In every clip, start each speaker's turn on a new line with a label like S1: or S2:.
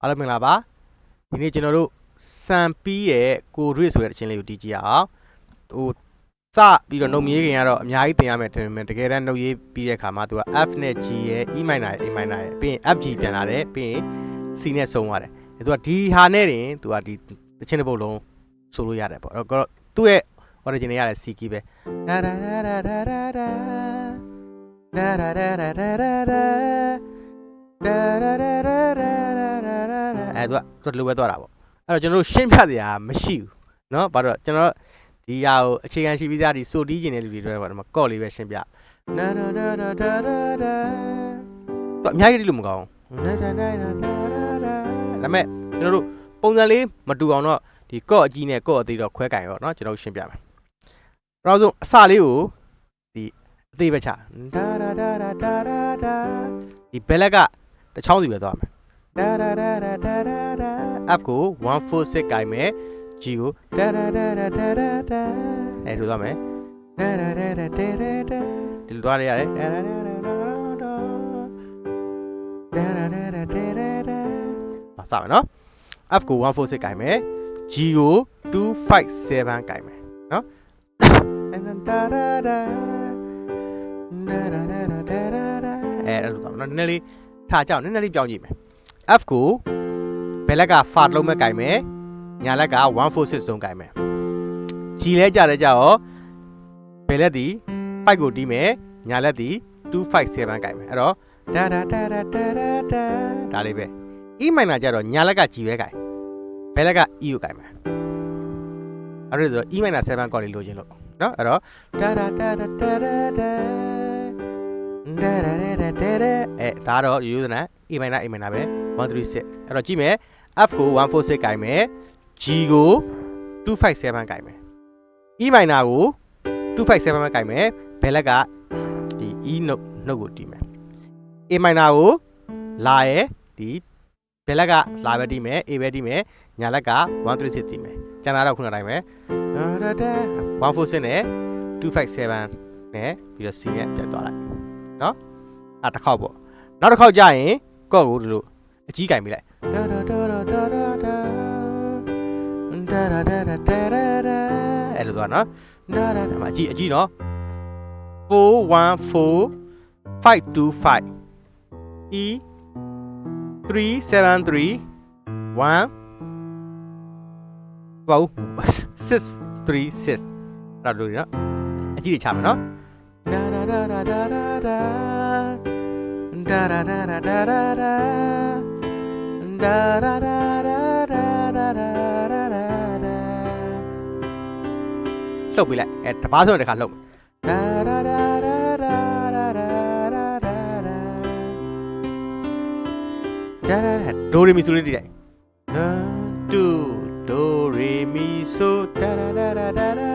S1: အားလုံးမင်္ဂလာပါဒီနေ့ကျွန်တော်တို့စံပီးရဲ့ကိုရွေဆိုတဲ့တခြင်းလေးကိုတီးကြည့်ရအောင်ဟိုစပြီးတော့နှုတ်မြေးခင်ကတော့အများကြီးသင်ရမယ်ထင်ပေမဲ့တကယ်တမ်းနှုတ်ရေးပြီးတဲ့အခါမှာသူက F နဲ့ G ရဲ့ E minor ရဲ့ A minor ရဲ့ပြီးရင် FG ပြန်လာတယ်ပြီးရင် C နဲ့ဆုံးသွားတယ်အဲသူကဒီဟာနဲ့တင်သူကဒီတခြင်းတစ်ပုတ်လုံးဆိုလို့ရတယ်ပေါ့အဲ့တော့သူ့ရဲ့ origin ရတဲ့ C key ပဲဒါဒါဒါဒါဒါဒါဒါဒါဒါဒါဒါဒါဒါဒါဒါ အဲသူကသူလိုပဲသွားတာပေါ့အဲ့တော့ကျွန်တော်တို့ရှင်းပြစရာမရှိဘူးเนาะဘာလို့ကျွန်တော်ဒီဟာကိုအခြေခံရှိပြီးသားဒီစိုတီးကျင်တဲ့လူတွေတွေပေါ့ဒီမှာကော့လေးပဲရှင်းပြနာနာနာနာဒါဒါဒါသူအများကြီးတိလို့မကောင်းဘူးနာနာနာနာဒါဒါဒါဒါပေမဲ့ကျွန်တော်တို့ပုံစံလေးမတူအောင်တော့ဒီကော့အကြီးနဲ့ကော့အသေးတော့ခွဲကင်ရောเนาะကျွန်တော်ရှင်းပြမယ်ပထမဆုံးအစလေးကိုဒီအသေးပဲချဒါဒါဒါဒါဒါဒါဒီဘယ်လက်ကတစ်ချောင်းစီပဲသွားမယ် ဒါဒါဒါဒါဒါဒါ F ကို146ကိုင်မယ် G ကိုဒါဒါဒါဒါဒါဒါဒါအဲလိုသွားမယ်ဒါဒါဒါဒါဒါဒါဒါဒီလိုသွားရရတယ်ဒါဒါဒါဒါဒါဒါဒါဒါဒါဒါဒါအစမယ်နော် F ကို146ကိုင်မယ် G ကို257ကိုင်မယ်နော်ဒါဒါဒါဒါဒါဒါဒါဒါဒါအဲအဲ့လိုသွားမယ်နော်နည်းနည်းလေးထားကြအောင်နည်းနည်းလေးပြောင်းကြည့်မယ် F ကိုဘယ်လက်က fart လုံးမဲ့ကင်မယ်ညာလက်က146ဆုံးကင်မယ် G လဲကြတဲ့ကြရောဘယ်လက်ဒီ5ကိုတီးမယ်ညာလက်ဒီ257ကင်မယ်အဲ့တော့ဒါဒါဒါဒါဒါဒါဒါလေးပဲ E minor ကြတော့ညာလက်က G ပဲကင်ဘယ်လက်က E ကိုကင်မယ်အဲ့ဒါဆို E minor 7 chord လေးလိုချင်လို့เนาะအဲ့တော့ဒါဒါဒါဒါဒါ ဒါဒါဒါဒါဒါဒါဒါအဲဒါတော့ရိုးရိုးစန A minor A minor ပဲ136အဲ့တော့ကြည့်မယ် F ကို146ကိုင်မယ် G ကို257ကိုင်မယ် E minor ကို257ပဲကိုင်မယ်ဘယ်လက်ကဒီ E note note ကိုတီးမယ် A minor ကိုလာရဲ့ဒီဘယ်လက်ကလာပဲတီးမယ် A ပဲတီးမယ်ညာလက်က136တီးမယ်ကျန်တာတော့ခုနတိုင်းပဲ146နဲ့257နဲ့ပြီးတော့ C နဲ့ပြန်သွားလိုက် နော်အဲတစ်ခေါက်ပေါ့နောက်တစ်ခေါက်ကြရင်ကော့ကိုဒီလိုအကြီးကင်ပေးလိုက်ဒါဒါဒါဒါဒါဒါဒါဒါဒါဒါဒါဒါဒါဒါအဲ့လိုသွားနော်ဒါဒါဒါမှာအကြီးအကြီးနော်414 525 E 373 1 wow 636ဒါလိုရအကြီးတွေချမယ်နော် ဒါဒါဒါဒါဒါဒါဒါဒါဒါဒါဒါဒါဒါဒါဒါဒါဒါဒါဒါဒါဒါလှုပ်ပေးလိုက်အဲတပားဆုံးတစ်ခါလှုပ်ဒါဒါဒါဒါဒါဒါဒါဒါဒါဒါဒါဒိုရီမီဆိုလေးတိလိုက်1 2ဒိုရီမီဆိုဒါဒါဒါဒါဒါဒါ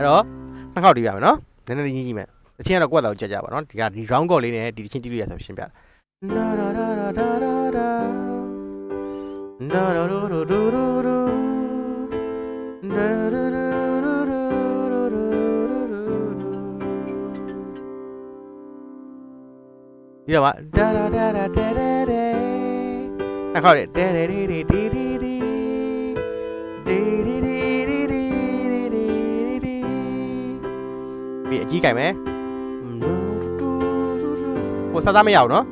S1: အဲ့တော့နှစ်ခေါက်တီးပြမယ်နော်နည်းနည်းလေးညှိညှိမယ်အချင်းကတော့ကွက်တော့ကြက်ကြပါနော်ဒီကဒီ round chord လေးနဲ့ဒီချင်းတီးလို့ရဆိုရှင်းပြတာနာရာရာရာရာရာနာရာရူရူရူရူရူနာရာရာရာရာရာရာဒီတော့ဗာဒါရာဒါရာတဲတဲတဲနောက်ခေါက်လေးတဲတဲတီတီတီ ကြီးကြိုင်မယ်ဟိုစားသားမရအောင်နော်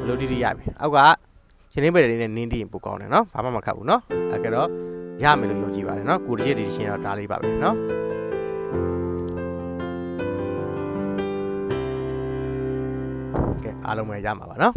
S1: ဘလို့ဒီဒီရပြီအောက်ကရှင်နေပဲလေးနဲ့နင်းတီးရင်ပိုကောင်းတယ်နော်ဘာမှမခတ်ဘူးနော်အဲ့ကတော့ရမယ်လို့ယုံကြည်ပါတယ်နော်ကိုတကြီးဒီချင်းတော့ဒါလေးပါပဲနော်ကဲအားလုံးပဲရမှာပါနော်